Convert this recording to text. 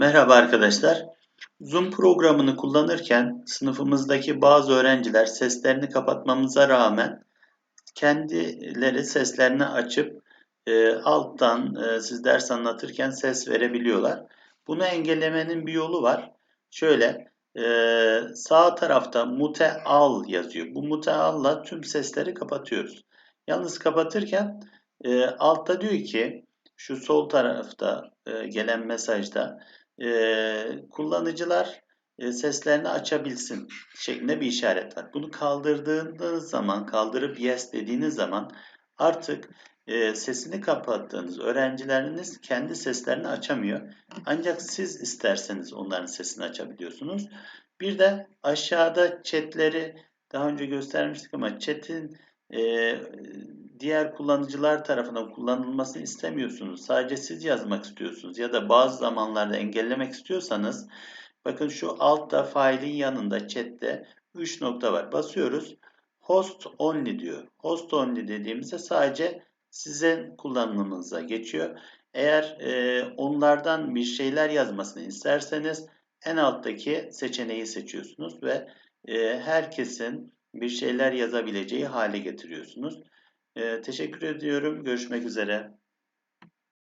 Merhaba arkadaşlar. Zoom programını kullanırken sınıfımızdaki bazı öğrenciler seslerini kapatmamıza rağmen kendileri seslerini açıp e, alttan e, siz ders anlatırken ses verebiliyorlar. Bunu engellemenin bir yolu var. Şöyle e, sağ tarafta mute al yazıyor. Bu mute alla tüm sesleri kapatıyoruz. Yalnız kapatırken e, altta diyor ki şu sol tarafta e, gelen mesajda e, kullanıcılar e, seslerini açabilsin şeklinde bir işaret var. Bunu kaldırdığınız zaman, kaldırıp yes dediğiniz zaman artık e, sesini kapattığınız öğrencileriniz kendi seslerini açamıyor. Ancak siz isterseniz onların sesini açabiliyorsunuz. Bir de aşağıda chatleri daha önce göstermiştik ama chat'in e, diğer kullanıcılar tarafından kullanılmasını istemiyorsunuz. Sadece siz yazmak istiyorsunuz ya da bazı zamanlarda engellemek istiyorsanız bakın şu altta failin yanında chatte 3 nokta var. Basıyoruz. Host only diyor. Host only dediğimizde sadece sizin kullanımınıza geçiyor. Eğer e, onlardan bir şeyler yazmasını isterseniz en alttaki seçeneği seçiyorsunuz ve e, herkesin bir şeyler yazabileceği hale getiriyorsunuz. Ee, teşekkür ediyorum. Görüşmek üzere.